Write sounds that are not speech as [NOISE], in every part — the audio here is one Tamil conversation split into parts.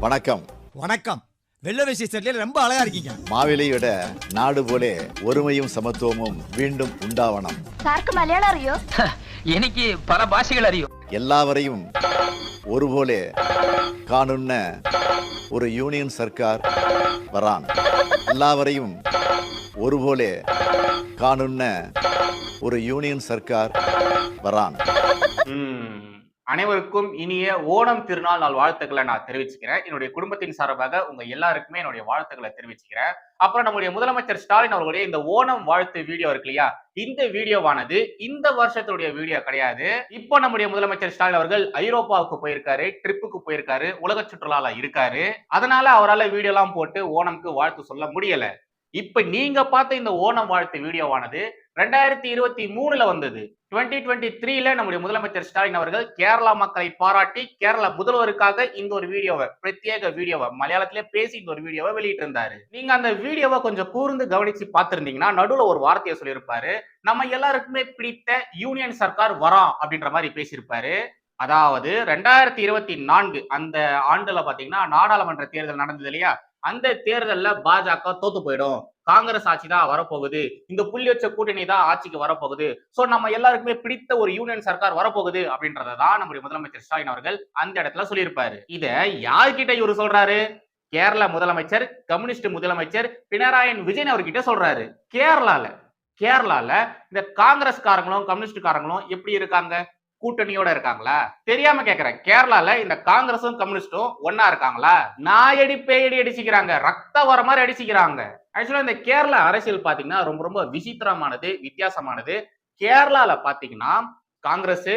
வணக்கம். வணக்கம். வெள்ள வேஷ்டி சட்டையில ரொம்ப அழகா இருக்கீங்க. மாவிலை விட நாடு போலே ஒருமையும் சமத்துவமும் மீண்டும் உண்டாவனம். சார்க்கு மலையாளம் அறியும் எனக்கு பல பாஷைகள் அறியும். எல்லாவரையும் ஒருபோலே போலே ஒரு யூனியன் சர்க்கார் வரான். எல்லாவரையும் ஒரு போலே காணும்ன ஒரு யூனியன் சர்க்கார் வரான். அனைவருக்கும் இனிய ஓணம் திருநாள் நாள் வாழ்த்துக்களை நான் தெரிவிச்சுக்கிறேன். என்னுடைய குடும்பத்தின் சார்பாக உங்க எல்லாருக்குமே என்னுடைய வாழ்த்துக்களை தெரிவிச்சுக்கிறேன். அப்புறம் நம்முடைய முதலமைச்சர் ஸ்டாலின் அவர்களுடைய இந்த ஓணம் வாழ்த்து வீடியோ இருக்கு இல்லையா? இந்த வீடியோவானது இந்த வருஷத்துடைய வீடியோ கிடையாது. இப்போ நம்முடைய முதலமைச்சர் ஸ்டாலின் அவர்கள் ஐரோப்பாவுக்கு போயிருக்காரு ட்ரிப்புக்கு போயிருக்காரு உலக சுற்றுலால இருக்காரு. அதனால அவரால் வீடியோலாம் போட்டு ஓணம்க்கு வாழ்த்து சொல்ல முடியல. இப்ப நீங்க பார்த்த இந்த ஓணம் வாழ்த்து வீடியோவானது ரெண்டாயிரத்தி இருபத்தி மூணுல வந்தது. டுவெண்ட்டி டுவெண்ட்டி த்ரீல நம்முடைய முதலமைச்சர் ஸ்டாலின் அவர்கள் கேரளா மக்களை பாராட்டி கேரளா முதல்வருக்காக இந்த ஒரு வீடியோவை பிரத்யேக வீடியோவை மலையாளத்திலே பேசி இந்த ஒரு வீடியோவை வெளியிட்டு இருந்தாரு நீங்க அந்த வீடியோவை கொஞ்சம் கூர்ந்து கவனிச்சு பார்த்திருந்தீங்கன்னா நடுவுல ஒரு வார்த்தையை சொல்லியிருப்பாரு. நம்ம எல்லாருக்குமே பிடித்த யூனியன் சர்க்கார் வரான் அப்படின்ற மாதிரி பேசியிருப்பாரு. அதாவது ரெண்டாயிரத்தி இருபத்தி நான்கு அந்த ஆண்டுல பாத்தீங்கன்னா நாடாளுமன்ற தேர்தல் நடந்தது இல்லையா? அந்த தேர்தல்ல பாஜக தோத்து போயிடும். காங்கிரஸ் ஆட்சி தான் வரப்போகுது. இந்த புள்ளி வச்ச கூட்டணி தான் ஆட்சிக்கு வரப்போகுது. சோ நம்ம எல்லாருக்குமே பிடித்த ஒரு யூனியன் சர்க்கார் வரப்போகுது அப்படின்றத தான் நம்முடைய முதலமைச்சர் ஸ்டாலின் அவர்கள் அந்த இடத்துல சொல்லியிருப்பாரு. இத யார்கிட்ட இவரு சொல்றாரு? கேரள முதலமைச்சர் கம்யூனிஸ்ட் முதலமைச்சர் பினராயன் விஜயன் அவர்கிட்ட சொல்றாரு. கேரளால கேரளால இந்த காங்கிரஸ்காரங்களும் கம்யூனிஸ்ட்காரங்களும் எப்படி இருக்காங்க? கூட்டணியோட இருக்காங்களா? தெரியாம கேக்குறேன். கேரளால இந்த காங்கிரஸும் கம்யூனிஸ்டும் ஒன்னா இருக்காங்களா? நாயடி பேயடி அடிச்சுக்கிறாங்க. ரத்த வர மாதிரி அடிச்சுக்கிறாங்க. ஆக்சுவலா இந்த கேரள அரசியல் பாத்தீங்கன்னா ரொம்ப ரொம்ப விசித்திரமானது வித்தியாசமானது. கேரளால பாத்தீங்கன்னா காங்கிரஸ்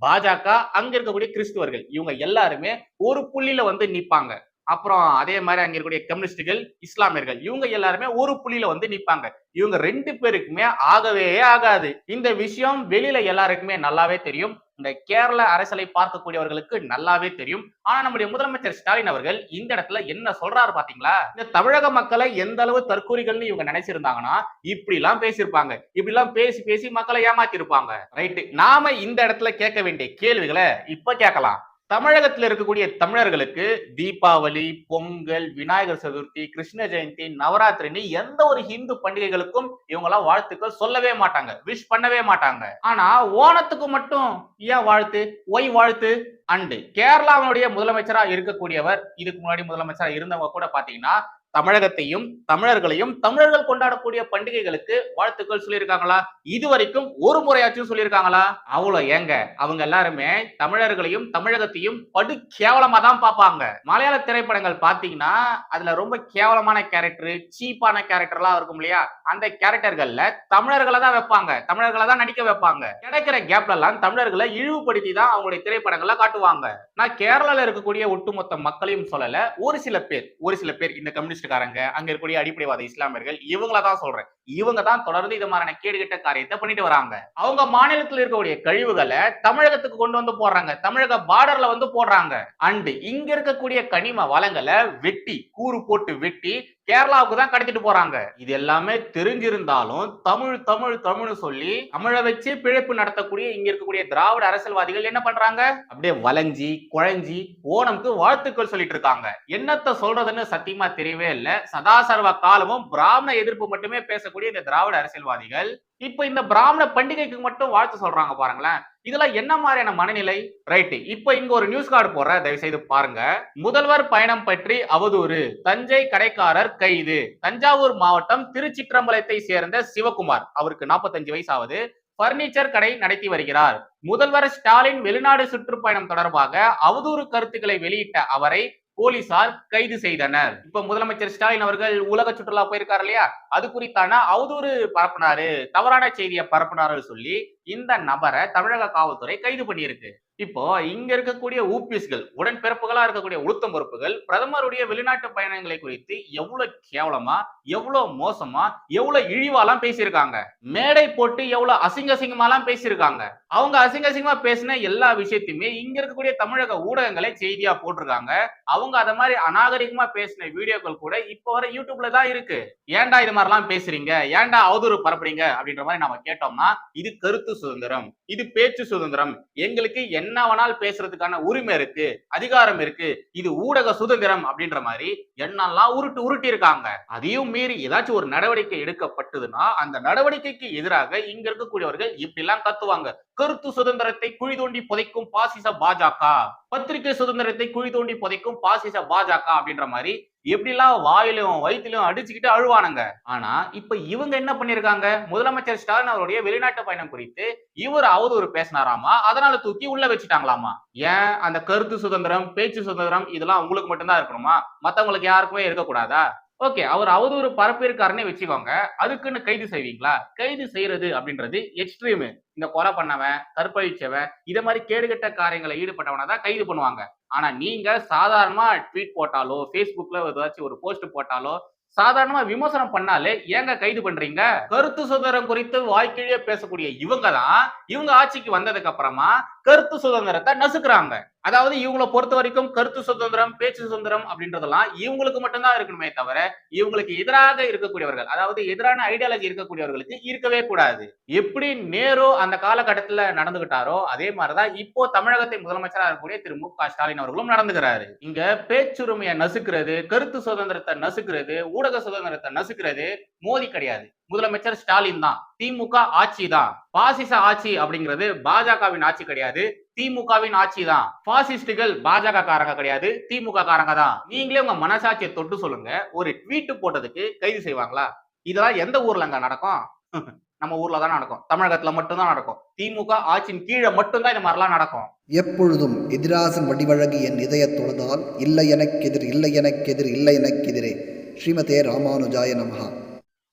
பாஜக அங்க இருக்கக்கூடிய கிறிஸ்துவர்கள் இவங்க எல்லாருமே ஒரு புள்ளியில வந்து நிப்பாங்க. அப்புறம் அதே மாதிரி அங்க இருக்கக்கூடிய கம்யூனிஸ்டுகள் இஸ்லாமியர்கள் இவங்க எல்லாருமே ஒரு புள்ளியில வந்து நிப்பாங்க. இவங்க ரெண்டு பேருக்குமே ஆகவே ஆகாது. இந்த விஷயம் வெளியில எல்லாருக்குமே நல்லாவே தெரியும். இந்த கேரள அரசியலை பார்க்கக்கூடியவர்களுக்கு நல்லாவே தெரியும். ஆனா நம்முடைய முதலமைச்சர் ஸ்டாலின் அவர்கள் இந்த இடத்துல என்ன சொல்றாரு பாத்தீங்களா? இந்த தமிழக மக்களை எந்த அளவு தற்கூரிகள்னு இவங்க நினைச்சிருந்தாங்கன்னா இப்படி எல்லாம் பேசியிருப்பாங்க. இப்படி எல்லாம் பேசி பேசி மக்களை ஏமாத்தி இருப்பாங்க ரைட்டு நாம இந்த இடத்துல கேட்க வேண்டிய கேள்விகளை இப்ப கேட்கலாம். தமிழகத்தில் இருக்கக்கூடிய தமிழர்களுக்கு தீபாவளி பொங்கல் விநாயகர் சதுர்த்தி கிருஷ்ண ஜெயந்தி நவராத்திரின்னு எந்த ஒரு ஹிந்து பண்டிகைகளுக்கும் இவங்கெல்லாம் வாழ்த்துக்கள் சொல்லவே மாட்டாங்க. விஷ் பண்ணவே மாட்டாங்க. ஆனா ஓணத்துக்கு மட்டும் ஏன் வாழ்த்து? ஒய் வாழ்த்து? அண்டு கேரளாவுடைய முதலமைச்சரா இருக்கக்கூடியவர் இதுக்கு முன்னாடி முதலமைச்சரா இருந்தவங்க கூட பாத்தீங்கன்னா தமிழகத்தையும் தமிழர்களையும் தமிழர்கள் கொண்டாடக்கூடிய பண்டிகைகளுக்கு வாழ்த்துக்கள் சொல்லியிருக்காங்களா? இது வரைக்கும் ஒரு முறையாச்சும் சொல்லியிருக்காங்களா? அவ்வளவு ஏங்க. அவங்க எல்லாருமே தமிழர்களையும் தமிழகத்தையும் படு கேவலமா தான் பார்ப்பாங்க. மலையாள திரைப்படங்கள் பாத்தீங்கன்னா அதுல ரொம்ப கேவலமான கேரக்டர் சீப்பான கேரக்டர்லாம் இருக்கும் இல்லையா? அந்த கேரக்டர்கள்ல தமிழர்களை தான் வைப்பாங்க. தமிழர்களை தான் நடிக்க வைப்பாங்க. கிடைக்கிற கேப்ல எல்லாம் தமிழர்களை இழிவுபடுத்தி தான் அவங்களுடைய திரைப்படங்களை காட்டுவாங்க. நான் கேரளால இருக்கக்கூடிய ஒட்டுமொத்த மக்களையும் சொல்லல ஒரு சில பேர் ஒரு சில பேர் இந்த கம்யூனிஸ்ட்காரங்க அங்க இருக்கக்கூடிய அடிப்படைவாத இஸ்லாமியர்கள் இவங்கள தான் சொல்றேன். இவங்க தான் தொடர்ந்து இது மாதிரியான கேடுகட்ட காரியத்தை பண்ணிட்டு வராங்க. அவங்க மாநிலத்தில் இருக்கக்கூடிய கழிவுகளை தமிழகத்துக்கு கொண்டு வந்து போடுறாங்க. தமிழக பார்டர்ல வந்து போடுறாங்க. அண்டு இங்க இருக்கக்கூடிய கனிம வளங்களை வெட்டி கூறு போட்டு வெட்டி கேரளாவுக்கு தான் கடத்திட்டு போறாங்க. இது எல்லாமே தெரிஞ்சிருந்தாலும் தமிழ் தமிழ் தமிழ்னு சொல்லி தமிழை வச்சு பிழைப்பு நடத்தக்கூடிய இங்க இருக்கக்கூடிய திராவிட அரசியல்வாதிகள் என்ன பண்றாங்க? அப்படியே வளைஞ்சி குழஞ்சி ஓணம்க்கு வாழ்த்துக்கள் சொல்லிட்டு இருக்காங்க. என்னத்த சொல்றதுன்னு சத்தியமா தெரியவே இல்லை. சதாசர்வ காலமும் பிராமண எதிர்ப்பு மட்டுமே பேசக்கூடிய இந்த திராவிட அரசியல்வாதிகள் இப்ப இந்த பிராமண பண்டிகைக்கு மட்டும் வாழ்த்து சொல்றாங்க பாருங்களேன். இதெல்லாம் என்ன மாதிரியான மனநிலை? ரைட்டு இப்போ இங்க ஒரு நியூஸ் கார்டு போடுற தயவு செய்து பாருங்க. முதல்வர் பயணம் பற்றி அவதூறு. தஞ்சை கடைக்காரர் கைது. தஞ்சாவூர் மாவட்டம் திருச்சிற்றம்பலத்தை சேர்ந்த சிவகுமார். அவருக்கு 45 வயசு ஆகுது பர்னிச்சர் கடை நடத்தி வருகிறார். முதல்வர் ஸ்டாலின் வெளிநாடு சுற்றுப்பயணம் தொடர்பாக அவதூறு கருத்துக்களை வெளியிட்ட அவரை போலீசார் கைது செய்தனர். இப்ப முதலமைச்சர் ஸ்டாலின் அவர்கள் உலக சுற்றுலா போயிருக்காரு இல்லையா? அது குறித்தான அவதூறு பரப்புனாரு தவறான செய்தியை பரப்புனாரு சொல்லி இந்த நபரை தமிழக காவல்துறை கைது பண்ணியிருக்கு. இப்போ இங்க இருக்கக்கூடிய ஊபிஸ்கள் உடன்பிறப்புகளா இருக்கக்கூடிய உளுத்தம் பொறுப்புகள் பிரதமருடைய வெளிநாட்டு பயணங்களை குறித்து எவ்வளவு கேவலமா எவ்வளவு மோசமா எவ்வளவு இழிவாலாம் பேசியிருக்காங்க. மேடை போட்டு எவ்வளவு அசிங்க அசிங்கமாலாம் பேசியிருக்காங்க. அவங்க அசிங்க அசிங்கமா பேசின எல்லா விஷயத்தையுமே இங்க இருக்கக்கூடிய தமிழக ஊடகங்களே செய்தியா போட்டிருக்காங்க. அவங்க அத மாதிரி அநாகரிகமா பேசின வீடியோக்கள் கூட இப்போ வர யூடியூப்ல தான் இருக்கு. ஏன்டா இது மாதிரிலாம் பேசுறீங்க? ஏன்டா அவதூறு பரப்புறீங்க? அப்படின்ற மாதிரி நம்ம கேட்டோம்னா இது கருத்து சுதந்திரம் இது பேச்சு சுதந்திரம். எங்களுக்கு என்ன என்ன வேணாலும் பேசுறதுக்கான உரிமை இருக்கு அதிகாரம் இருக்கு இது ஊடக சுதந்திரம் அப்படின்ற மாதிரி என்னெல்லாம் உருட்டு உருட்டி இருக்காங்க அதையும் மீறி ஏதாச்சும் ஒரு நடவடிக்கை எடுக்கப்பட்டதுன்னா அந்த நடவடிக்கைக்கு எதிராக இங்க இருக்கக்கூடியவர்கள் இப்படி எல்லாம் கத்துவாங்க. கருத்து சுதந்திரத்தை குழி தோண்டி புதைக்கும் பாசிச பாஜக. பத்திரிகை சுதந்திரத்தை குழி தோண்டி புதைக்கும் பாசிச பாஜக அப்படின்ற மாதிரி எப்படிலாம் வாயிலும் வயிற்றிலும் அடிச்சுக்கிட்டு அழுவானுங்க. ஆனா இப்ப இவங்க என்ன பண்ணிருக்காங்க? முதலமைச்சர் ஸ்டாலின் அவருடைய வெளிநாட்டு பயணம் குறித்து இவர் அவதூறு பேசினாராமா? அதனால தூக்கி உள்ள வச்சுட்டாங்களாமா? ஏன் அந்த கருத்து சுதந்திரம் பேச்சு சுதந்திரம் இதெல்லாம் உங்களுக்கு மட்டும்தான் இருக்கணுமா? மத்தவங்களுக்கு யாருக்குமே இருக்கக்கூடாதா? ஓகே அவர் அவதூறு பரப்பியிருக்காருன்னே வச்சுக்கோங்க. அதுக்குன்னு கைது செய்வீங்களா? கைது செய்யறது அப்படின்றது எக்ஸ்ட்ரீம் இந்த கொலை பண்ணவன் கற்பழிச்சவன் இதை மாதிரி கேடுகட்ட காரியங்களை ஈடுபட்டவனை தான் கைது பண்ணுவாங்க. ஆனா நீங்க சாதாரணமா ட்வீட் போட்டாலோ ஃபேஸ்புக்ல ஏதாச்சும் ஒரு போஸ்ட் போட்டாலோ சாதாரணமா விமர்சனம் பண்ணாலே ஏங்க கைது பண்றீங்க? கருத்து சுதந்திரம் குறித்து வாய்க்கிழிய பேசக்கூடிய இவங்க தான் இவங்க ஆட்சிக்கு வந்ததுக்கு அப்புறமா கருத்து சுதந்திரத்தை நசுக்குறாங்க. அதாவது இவங்களை பொறுத்த வரைக்கும் கருத்து சுதந்திரம் பேச்சு சுதந்திரம் அப்படின்றதெல்லாம் இவங்களுக்கு மட்டும்தான் இருக்கணுமே தவிர இவங்களுக்கு எதிராக இருக்கக்கூடியவர்கள் அதாவது எதிரான ஐடியாலஜி இருக்கக்கூடியவர்களுக்கு இருக்கவே கூடாது. எப்படி நேரு அந்த காலகட்டத்துல நடந்துகிட்டாரோ அதே மாதிரிதான் இப்போ தமிழகத்தை முதலமைச்சராக இருக்கக்கூடிய திரு மு க ஸ்டாலின் அவர்களும் நடந்துக்கிறாரு. இங்க பேச்சுரிமையை நசுக்கிறது கருத்து சுதந்திரத்தை நசுக்கிறது ஊடக சுதந்திரத்தை நசுக்கிறது மோதி கிடையாது. முதலமைச்சர் ஸ்டாலின் தான் திமுக ஆட்சி தான். பாசிச ஆட்சி அப்படிங்கிறது பாஜகவின் ஆட்சி கிடையாது. திமுகவின் ஆட்சி தான். பாசிஸ்டுகள் பாஜக காரங்க கிடையாது திமுக காரங்க தான். நீங்களே உங்க மனசாட்சியை தொட்டு சொல்லுங்க. ஒரு ட்வீட் போட்டதுக்கு கைது செய்வாங்களா? இதெல்லாம் எந்த ஊர்லங்க நடக்கும்? [LAUGHS] நம்ம ஊர்ல தான் நடக்கும். தமிழகத்துல மட்டும்தான் நடக்கும். திமுக ஆட்சியின் கீழே மட்டும்தான் இந்த மாதிரிலாம் நடக்கும். எப்பொழுதும் எதிராசன் வடிவழகு என் இதயத் தொழுதால் இல்லை எனக்கெதிர் இல்லை எனக்கெதிர் இல்லை எனக்கெதிரே. ஸ்ரீமதே ராமானுஜாய நமஹா.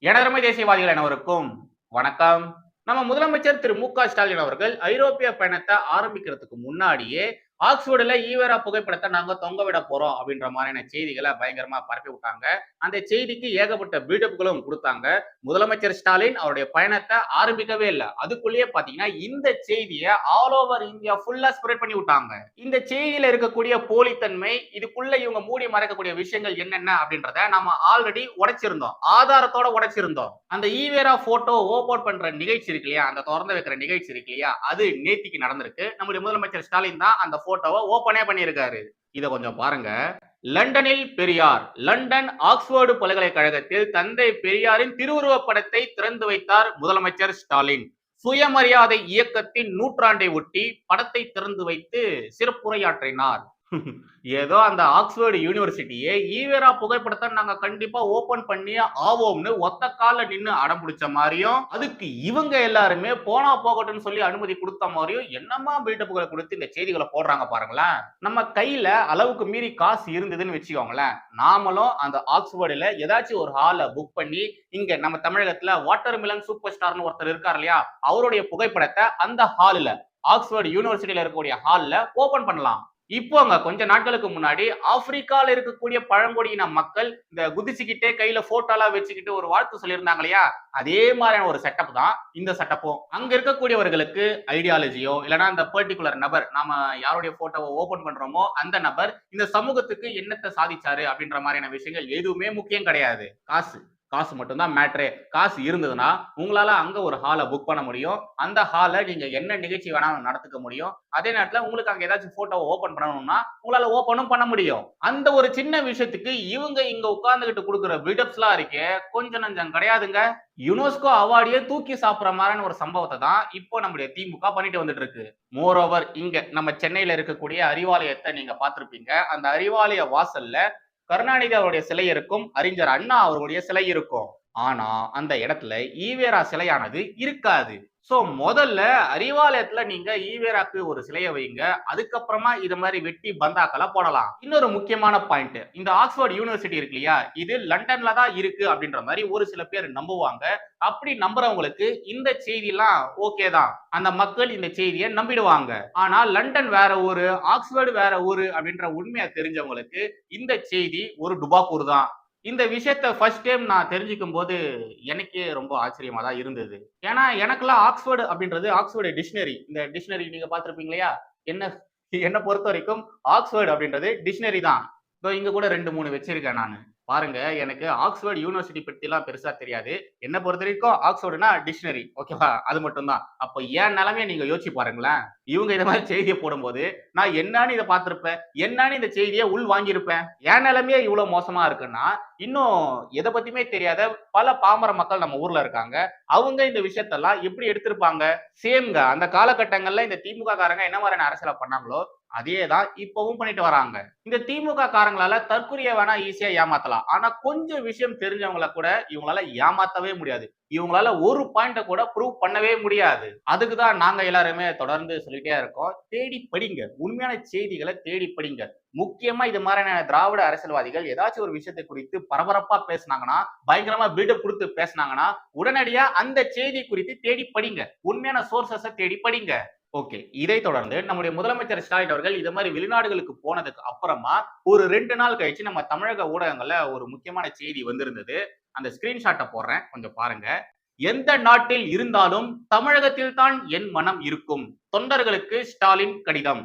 எனதருமை தேசியவாதிகள் அனைவருக்கும் வணக்கம். நம்ம முதலமைச்சர் திரு மு க ஸ்டாலின் அவர்கள் ஐரோப்பிய பயணத்தை ஆரம்பிக்கிறதுக்கு முன்னாடியே ஆக்ஸ்போர்டில் ஈவேரா புகைப்படத்தை நாங்க தொங்க விட போறோம் அப்படின்ற மாதிரியான செய்திகளை பயங்கரமா பரப்பி விட்டாங்க. அந்த செய்திக்கு ஏகப்பட்ட பில்டப்களும் கொடுத்தாங்க. முதலமைச்சர் ஸ்டாலின் அவருடைய பயணத்தை ஆரம்பிக்கவே இல்லை. அதுக்குள்ளேயே பாத்தீங்கன்னா இந்த செய்தியை ஆல் ஓவர் இந்தியா ஃபுல்லா ஸ்ப்ரெட் பண்ணி விட்டாங்க. இந்த செய்தியில இருக்கக்கூடிய போலித்தன்மை இதுக்குள்ள இவங்க மூடி மறைக்கக்கூடிய விஷயங்கள் என்னென்ன அப்படின்றத நம்ம ஆல்ரெடி உடைச்சிருந்தோம். ஆதாரத்தோட உடைச்சிருந்தோம். அந்த ஈவேரா போட்டோ ஓபோட் பண்ற நிகழ்ச்சி இருக்கு இல்லையா? அந்த திறந்து வைக்கிற நிகழ்ச்சி இருக்கு இல்லையா? அது நேத்திக்கு நடந்திருக்கு. நம்முடைய முதலமைச்சர் ஸ்டாலின் தான் அந்த போட்டோவை ஓப்பனே பண்ணியிருக்காரு. இதை கொஞ்சம் பாருங்க. லண்டனில் பெரியார் லண்டன் ஆக்ஸ்போர்டு பல்கலைக்கழகத்தில் தந்தை பெரியாரின் திருவுருவப் படத்தை திறந்து வைத்தார் முதலமைச்சர் ஸ்டாலின். சுயமரியாதை இயக்கத்தின் நூற்றாண்டை ஒட்டி படத்தை திறந்து வைத்து சிறப்புரையாற்றினார். ஏதோ அந்த ஆக்ஸ்போர்டு யூனிவர்சிட்டியே ஈவேரா புகைப்படத்தை நாங்க கண்டிப்பா ஓபன் பண்ணி ஆவோம்னு ஒத்த கால நின்னு அடம் பிடிச்ச மாதிரியும் அதுக்கு இவங்க எல்லாருமே போனா போகட்டும்னு சொல்லி அனுமதி கொடுத்த மாதிரியும் என்னமா பில்டப்புகளை கொடுத்து இந்த செய்திகளை போடுறாங்க பாருங்களேன். நம்ம கையில அளவுக்கு மீறி காசு இருந்ததுன்னு வச்சுக்கோங்களேன். நாமளும் அந்த ஆக்ஸ்போர்டுல ஏதாச்சும் ஒரு ஹாலை புக் பண்ணி இங்க நம்ம தமிழகத்துல வாட்டர் மிலன் சூப்பர் ஸ்டார்னு ஒருத்தர் இருக்கார் இல்லையா அவருடைய புகைப்படத்தை அந்த ஹாலில் ஆக்ஸ்போர்டு யூனிவர்சிட்டியில இருக்கக்கூடிய ஹாலில் ஓபன் பண்ணலாம். இப்போங்க கொஞ்ச நாட்களுக்கு முன்னாடி ஆப்பிரிக்கால இருக்கக்கூடிய பழங்குடியின மக்கள் இந்த குதிச்சுக்கிட்டே கையில போட்டோலாம் வச்சுக்கிட்டு ஒரு வாழ்த்து சொல்லியிருந்தாங்க இல்லையா? அதே மாதிரியான ஒரு செட்டப் தான் இந்த செட்டப்பும் அங்க இருக்கக்கூடியவர்களுக்கு ஐடியாலஜியோ இல்லைன்னா அந்த பர்டிகுலர் நபர் நாம யாருடைய போட்டோவை ஓபன் பண்றோமோ அந்த நபர் இந்த சமூகத்துக்கு என்னத்தை சாதிச்சாரு அப்படின்ற மாதிரியான விஷயங்கள் எதுவுமே முக்கியம் கிடையாது. காசு. காசு மட்டும்தான் மேட்ரு காசு இருந்ததுன்னா உங்களால அங்க ஒரு ஹாலை புக் பண்ண முடியும். அந்த ஹாலை நீங்க என்ன நிகழ்ச்சி வேணாலும் நடத்துக்க முடியும். அதே நேரத்தில் உங்களுக்கு அங்க ஏதாச்சும் போட்டோவை ஓப்பன் பண்ணணும்னா உங்களால ஓப்பனும் பண்ண முடியும். அந்த ஒரு சின்ன விஷயத்துக்கு இவங்க இங்க உட்கார்ந்துகிட்டு கொடுக்குற பில்டப்ஸ்லாம் இருக்கே கொஞ்சம் நஞ்சம் கிடையாதுங்க. யுனெஸ்கோ அவார்டையே தூக்கி சாப்பிட்ற மாதிரியான ஒரு சம்பவத்தை தான் இப்போ நம்முடைய திமுக பண்ணிட்டு வந்துட்டு இருக்கு மோர் ஓவர் இங்க நம்ம சென்னையில இருக்கக்கூடிய அறிவாலயத்தை நீங்க பார்த்திருப்பீங்க. அந்த அறிவாலய வாசல்ல கருணாநிதி அவருடைய சிலை இருக்கும். அறிஞர் அண்ணா அவருடைய சிலை இருக்கும். ஆனா அந்த இடத்துல ஈவேரா சிலையானது இருக்காது. சோ முதல்ல அறிவாலயத்துல நீங்க ஈவேராக்கு ஒரு சிலையை வைங்க. அதுக்கப்புறமா இது மாதிரி வெட்டி பந்தாக்களை போடலாம். இன்னொரு முக்கியமான பாயிண்ட் இந்த ஆக்ஸ்போர்ட் யூனிவர்சிட்டி இருக்கு இல்லையா? இது லண்டன்ல தான் இருக்கு அப்படின்ற மாதிரி ஒரு சில பேர் நம்புவாங்க. அப்படி நம்புறவங்களுக்கு இந்த செய்திலாம் ஓகே தான். அந்த மக்கள் இந்த செய்தியை நம்பிடுவாங்க. ஆனா லண்டன் வேற ஊரு ஆக்ஸ்போர்டு வேற ஊரு அப்படின்ற உண்மையை தெரிஞ்சவங்களுக்கு இந்த செய்தி ஒரு டுபாக்கூர் தான். இந்த விஷயத்த ஃபர்ஸ்ட் டைம் நான் தெரிஞ்சுக்கும் போது எனக்கே ரொம்ப ஆச்சரியமா தான் இருந்தது. ஏன்னா எனக்கெல்லாம் ஆக்ஸ்ஃபோர்டு அப்படின்றது ஆக்ஸ்ஃபோர்டு டிக்ஷனரி. இந்த டிக்ஷனரி நீங்க பார்த்திருப்பீங்க இல்லையா என்ன என்னை பொறுத்த வரைக்கும் ஆக்ஸ்ஃபோர்டு அப்படின்றது டிக்ஷனரி தான். இதோ இங்க கூட ரெண்டு மூணு வச்சிருக்கேன் நான். பாருங்க எனக்கு ஆக்ஸ்போர்ட் யூனிவர்சிட்டி பற்றிலாம் எல்லாம் பெருசா தெரியாது. என்ன பொறுத்த வரைக்கும் ஆக்ஸ்போர்டுனா டிக்ஷனரி ஓகேவா அது மட்டும்தான். அப்போ ஏன் நிலமையை நீங்க யோசிச்சு பாருங்களேன். இவங்க இந்த மாதிரி செய்தியை போடும்போது நான் என்னன்னு இதை பார்த்திருப்பேன்? என்னன்னு இந்த செய்தியை உள் வாங்கியிருப்பேன்? என் நிலைமையே இவ்வளவு மோசமா இருக்குன்னா இன்னும் எதை பத்தியுமே தெரியாத பல பாமர மக்கள் நம்ம ஊர்ல இருக்காங்க. அவங்க இந்த விஷயத்தெல்லாம் எப்படி எடுத்திருப்பாங்க? சேம்ங்க. அந்த காலகட்டங்கள்ல இந்த திமுக காரங்க என்ன மாதிரியான அரசியலை பண்ணாங்களோ அதே தான் இப்பவும் பண்ணிட்டு வராங்க. இந்த திமுக காரங்களால தற்கொலையை வேணா ஈஸியா ஏமாத்தலாம். ஆனா கொஞ்சம் விஷயம் தெரிஞ்சவங்கள கூட இவங்களால ஏமாத்தவே முடியாது. இவங்களால ஒரு பாயிண்ட கூட ப்ரூவ் பண்ணவே முடியாது. அதுக்கு தான் நாங்க எல்லாருமே தொடர்ந்து சொல்லிட்டே இருக்கோம். தேடி படிங்க. உண்மையான செய்திகளை தேடி படிங்க. முக்கியமா இது மாதிரியான திராவிட அரசியல்வாதிகள் ஏதாச்சும் ஒரு விஷயத்தை குறித்து பரபரப்பா பேசுனாங்கன்னா பயங்கரமா பில்டப் கொடுத்து பேசுனாங்கன்னா உடனடியா அந்த செய்தி குறித்து தேடி படிங்க. உண்மையான சோர்சஸை தேடி படிங்க. ஓகே இதை தொடர்ந்து நம்முடைய முதலமைச்சர் ஸ்டாலின் அவர்கள் இது மாதிரி வெளிநாடுகளுக்கு போனதுக்கு அப்புறமா ஒரு ரெண்டு நாள் கழிச்சு நம்ம தமிழக ஊடகங்கள்ல ஒரு முக்கியமான செய்தி வந்திருந்தது. அந்த ஸ்கிரீன்ஷாட்டை போடுறேன். கொஞ்சம் பாருங்க. எந்த நாட்டில் இருந்தாலும் தமிழகத்தில் தான் என் மனம் இருக்கும். தொண்டர்களுக்கு ஸ்டாலின் கடிதம்.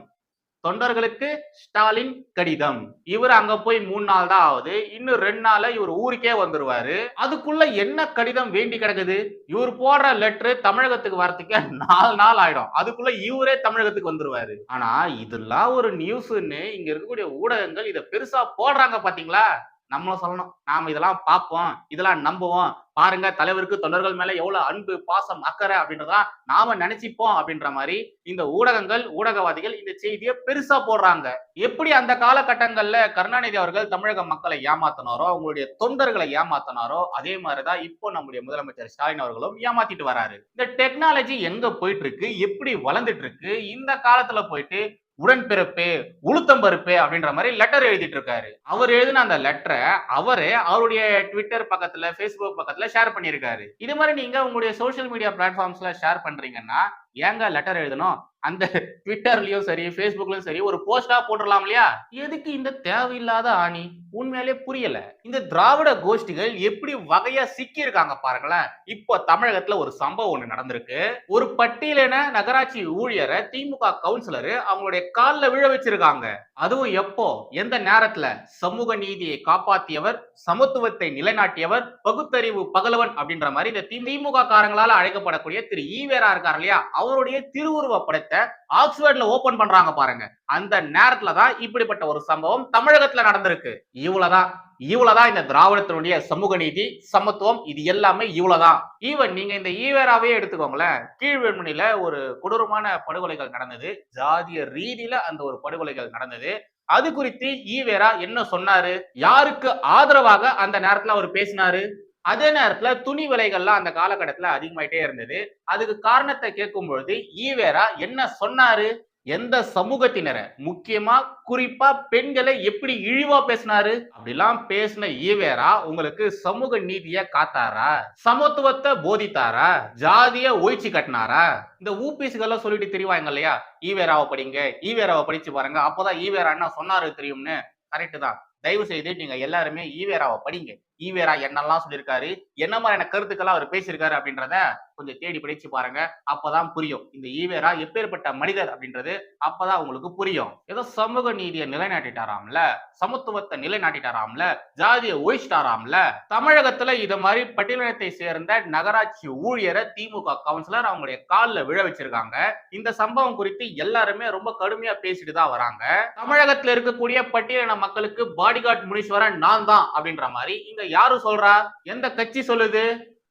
தொண்டர்களுக்கு ஸ்டாலின் கடிதம். இவர் அங்க போய் மூணு நாள் தான் ஆகுது. இன்னும் ரெண்டு நாள்ல இவர் ஊருக்கே வந்துருவாரு. அதுக்குள்ள என்ன கடிதம் வேண்டி கிடக்குது? இவர் போடுற லெட்ரு தமிழகத்துக்கு வரதுக்கு நாலு நாள் ஆயிடும். அதுக்குள்ள இவரே தமிழகத்துக்கு வந்துருவாரு. ஆனா இதெல்லாம் ஒரு நியூஸ்ன்னு இங்க இருக்கக்கூடிய ஊடகங்கள் இதை பெருசா போடுறாங்க பாத்தீங்களா? நம்மளும் சொல்லணும். நாம இதெல்லாம் பார்ப்போம். இதெல்லாம் நம்புவோம். பாருங்க தலைவருக்கு தொண்டர்கள் மேல எவ்வளவு அன்பு பாசம் அக்கறை அப்படின்றதெல்லாம் நாம நினைச்சிப்போம் அப்படின்ற மாதிரி இந்த ஊடகங்கள் ஊடகவாதிகள் இந்த செய்தியை பெருசா போடுறாங்க. எப்படி அந்த காலகட்டங்கள்ல கருணாநிதி அவர்கள் தமிழக மக்களை ஏமாத்தினாரோ அவங்களுடைய தொண்டர்களை ஏமாத்தினாரோ அதே மாதிரிதான் இப்போ நம்முடைய முதலமைச்சர் ஸ்டாலின் அவர்களும் ஏமாத்திட்டு வராரு. இந்த டெக்னாலஜி எங்க போயிட்டு இருக்கு? எப்படி வளர்ந்துட்டு இருக்கு? இந்த காலத்துல போயிட்டு உடன்பிறப்பு உளுத்தம்பருப்பு அப்படின்ற மாதிரி லெட்டர் எழுதிட்டு இருக்காரு அவர் எழுதின அந்த லெட்டரை அவரே அவருடைய ட்விட்டர் பக்கத்துல ஃபேஸ்புக் பக்கத்துல ஷேர் பண்ணியிருக்காரு. இது மாதிரி நீங்க உங்களுடைய சோசியல் மீடியா பிளாட்ஃபார்ம்ஸ்ல ஷேர் பண்றீங்கன்னா ஏங்க லெட்டர் எழுதணும்? அந்த ட்விட்டர்லயும் சரி ஃபேஸ்புக்லயும் சரி ஒரு போஸ்டா போட்டுடலாம் இல்லையா? எதுக்கு இந்த தேவையில்லாத ஆணி? உண்மையிலே புரியல. இந்த திராவிட கோஷ்டிகள் எப்படி வகையா சிக்கி இருக்காங்க பாருங்களேன். இப்போ தமிழகத்துல ஒரு சம்பவம் ஒண்ணு நடந்திருக்கு. ஒரு பட்டியலின நகராட்சி ஊழியரை திமுக கவுன்சிலர் அவங்களுடைய காலில் விழ வச்சிருக்காங்க. அதுவும் எப்போ? எந்த நேரத்துல? சமூக நீதியை காப்பாத்தியவர் சமத்துவத்தை நிலைநாட்டியவர் பகுத்தறிவு பகலவன் அப்படின்ற மாதிரி இந்த திமுக காரங்களால அழைக்கப்படக்கூடிய திரு ஈவேரா இருக்கார் இல்லையா? அவருடைய திருவுருவ படத்தை ஆக்ஸ்போர்ட்ல ஓபன் பண்றாங்க பாருங்க. அந்த நேரத்துல தான் இப்படிப்பட்ட ஒரு சம்பவம் தமிழகத்துல நடந்திருக்கு. இவ்வளவுதான். இவ்வளவுதான் இந்த திராவிடத்தினுடைய சமூக நீதி சமத்துவம் இது எல்லாமே இவ்வளவுதான். ஈவன் நீங்க இந்த ஈவேராவே எடுத்துக்கோங்களேன். கீழ்வெண்மணில ஒரு கொடூரமான படுகொலைகள் நடந்தது. ஜாதிய ரீதியில அந்த ஒரு படுகொலைகள் நடந்தது. அது குறித்து ஈவேரா என்ன சொன்னாரு? யாருக்கு ஆதரவாக அந்த நேரத்துல அவர் பேசினாரு? அதே நேரத்துல துணி விலைகள்லாம் அந்த காலகட்டத்துல அதிகமாயிட்டே இருந்தது. அதுக்கு காரணத்தை கேட்கும் பொழுது ஈவேரா என்ன சொன்னாரு? எந்த சமூகத்தினரை? முக்கியமா குறிப்பா பெண்களை எப்படி இழிவா பேசினாரு? அப்படிலாம் பேசின ஈவேரா உங்களுக்கு சமூக நீதிய காத்தாரா? சமத்துவத்தை போதித்தாரா? ஜாதிய ஒழிச்சு கட்டினாரா? இந்த ஊபிஸ்கெல்லாம் சொல்லிட்டு தெரிவாங்க இல்லையா? ஈவேராவை படிங்க ஈவேராவை படிச்சு பாருங்க. அப்போதான் ஈவேரா என்ன சொன்னாரு தெரியும்னு? கரெக்டு தான். தயவு செய்து நீங்க எல்லாருமே ஈவேராவை படிங்க. ஈவேரா என்னெல்லாம் சொல்லியிருக்காரு? என்ன மாதிரியான கருத்துக்கெல்லாம் அவர் பேசியிருக்காரு அப்படின்றத கொஞ்சம் தேடி படிச்சு பாருங்க. அப்பதான் புரியும். இந்த ஈவேரா எப்பேற்பட்ட மனிதர் அப்படின்றது அப்பதான் உங்களுக்கு புரியும். ஏதோ சமூக நீதியை நிலைநாட்டிட்டாராம்ல சமத்துவத்தை நிலைநாட்டிட்டாராம்ல ஜாதியை ஒழிச்சிட்டாராம்ல. தமிழகத்துல இது மாதிரி பட்டியலினத்தை சேர்ந்த நகராட்சி ஊழியரை திமுக கவுன்சிலர் அவங்களுடைய காலில் விழ வச்சிருக்காங்க. இந்த சம்பவம் குறித்து எல்லாருமே ரொம்ப கடுமையா பேசிட்டு தான் வராங்க. தமிழகத்துல இருக்கக்கூடிய பட்டியலின மக்களுக்கு பாடிகார்ட் முனீஸ்வரன் நான் தான் அப்படின்ற மாதிரி இங்க யாரு சொல்றா? எந்த கட்சி சொல்லுது?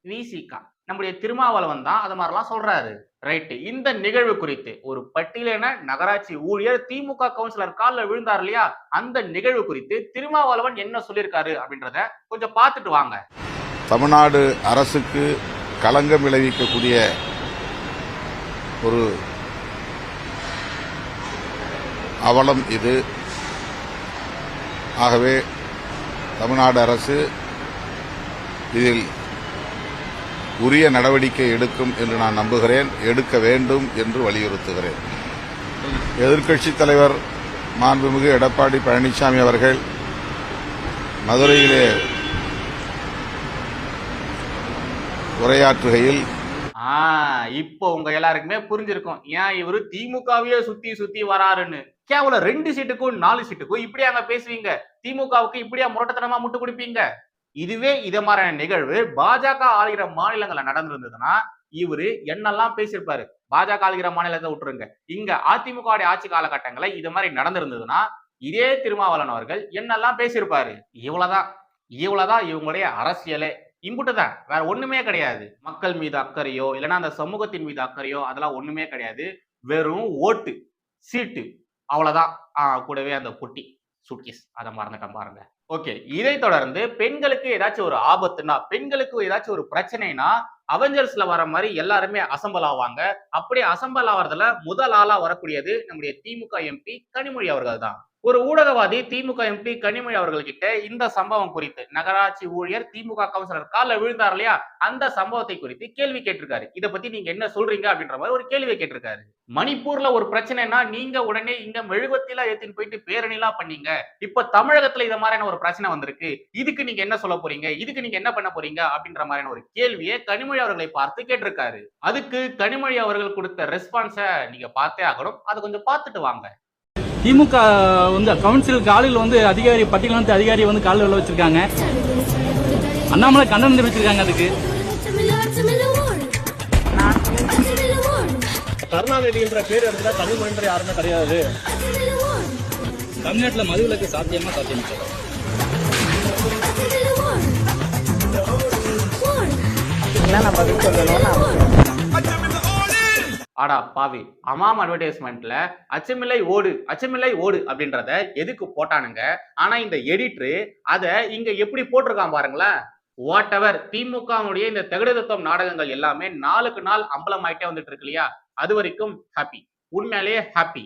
விசிகா நம்முடைய திருமாவளவன் தான் அது மாதிரிலாம் சொல்றாரு. ரைட்டு இந்த நிகழ்வு குறித்து ஒரு பட்டியலின நகராட்சி ஊழியர் திமுக கவுன்சிலர் காலில் விழுந்தார் இல்லையா? அந்த நிகழ்வு குறித்து திருமாவளவன் என்ன சொல்லியிருக்காரு அப்படின்றத கொஞ்சம் பார்த்துட்டு வாங்க. தமிழ்நாடு அரசுக்கு களங்கம் விளைவிக்கக்கூடிய ஒரு அவலம் இது. ஆகவே தமிழ்நாடு அரசு இதில் உரிய நடவடிக்கை எடுக்கும் என்று நான் நம்புகிறேன். எடுக்க வேண்டும் என்று வலியுறுத்துகிறேன். எதிர்க்கட்சித் தலைவர் மாண்புமிகு எடப்பாடி பழனிசாமி அவர்கள் மதுரையிலே உரையாற்றுகையில் ஆஹ் இப்போ உங்க எல்லாருக்குமே புரிஞ்சிருக்கும். ஏன் இவரு திமுகவையே சுத்தி சுத்தி வராருன்னு. கேவலம் ரெண்டு சீட்டுக்கும் நாலு சீட்டுக்கும் இப்படியா அங்க பேசுவீங்க? திமுகவுக்கு இப்படியா முரட்டத்தனமா முட்டு கொடுப்பீங்க? இதுவே இத மாதிரியான நிகழ்வு பாஜக ஆளுகிற மாநிலங்கள்ல நடந்திருந்ததுன்னா இவரு என்னெல்லாம் பேசியிருப்பாரு? பாஜக ஆளுகிற மாநிலத்தை விட்டுருங்க. இங்க அதிமுக ஆட்சி காலகட்டங்களை இது மாதிரி நடந்திருந்ததுன்னா இதே திருமாவளவன் அவர்கள் என்னெல்லாம் பேசியிருப்பாரு? இவ்வளவுதான். இவ்வளவுதான் இவங்களுடைய அரசியலே. இம்புட்டுதான் வேற ஒண்ணுமே கிடையாது. மக்கள் மீது அக்கறையோ இல்லைன்னா அந்த சமூகத்தின் மீது அக்கறையோ அதெல்லாம் ஒண்ணுமே கிடையாது. வெறும் ஓட்டு சீட்டு. அவ்வளவுதான். கூடவே அந்த பொட்டி சூட்கேஸ் அதை மறந்துட்டேன் பாருங்க. ஓகே. இதை தொடர்ந்து பெண்களுக்கு ஏதாச்சும் ஒரு ஆபத்துனா பெண்களுக்கு ஏதாச்சும் ஒரு பிரச்சனைனா அவெஞ்சர்ஸ்ல வர மாதிரி எல்லாருமே அசம்பல் ஆவாங்க. அப்படி அசம்பல் ஆவறதுல முதல் ஆளா வரக்கூடியது நம்முடைய திமுக எம்பி கனிமொழி அவர்கள் தான் ஒரு ஊடகவாதி திமுக எம்பி கனிமொழி அவர்கள்கிட்ட இந்த சம்பவம் குறித்து நகராட்சி ஊழியர் திமுக கவுன்சிலர் காலில் விழுந்தார் இல்லையா? அந்த சம்பவத்தை குறித்து கேள்வி கேட்டிருக்காரு. இதை பத்தி நீங்க என்ன சொல்றீங்க அப்படின்ற மாதிரி ஒரு கேள்வியை கேட்டிருக்காரு. மணிப்பூர்ல ஒரு பிரச்சனைனா நீங்க உடனே இங்க மெழுகுவத்திலாம் ஏத்தின்னு போயிட்டு பேரணிலாம் பண்ணீங்க. இப்ப தமிழகத்துல இத மாதிரியான ஒரு பிரச்சனை வந்திருக்கு. இதுக்கு நீங்க என்ன சொல்ல போறீங்க? இதுக்கு நீங்க என்ன பண்ண போறீங்க? அப்படின்ற மாதிரியான ஒரு கேள்வியை கனிமொழி அவர்களை பார்த்து கேட்டிருக்காரு. அதுக்கு கனிமொழி அவர்கள் கொடுத்த ரெஸ்பான்ஸை நீங்க பார்த்தே ஆகணும். அதை கொஞ்சம் பார்த்துட்டு வாங்க. திமுக வந்து கவுன்சில் காலையில் வந்து அதிகாரி பட்டியல் வந்து அதிகாரி வந்து காலில் உள்ள வச்சிருக்காங்க. அண்ணாமலை கண்டனம் தெரிவிச்சிருக்காங்க அதுக்கு. கருணாநிதின்ற பேர் எடுத்துட்டா தமிழ் மன்ற யாருமே கிடையாது. தமிழ்நாட்டில் மதுவிலக்கு சாத்தியமா சாத்தியம் ஆடா பாவி. அமாம் அட்வர்டைஸ்மெண்ட்ல அச்சமில்லை ஓடு அச்சமில்லை ஓடு அப்படின்றத எதுக்கு போட்டானுங்க? ஆனா இந்த எடிட்ரு அதை இங்க எப்படி போட்டிருக்கான் பாருங்களேன். வாட் எவர் திமுகவுடைய இந்த தகுடதத்துவம் நாடகங்கள் எல்லாமே நாளுக்கு நாள் அம்பலமாயிட்டே வந்துட்டு இருக்கு இல்லையா? அது வரைக்கும் ஹாப்பி உண்மையிலேயே ஹாப்பி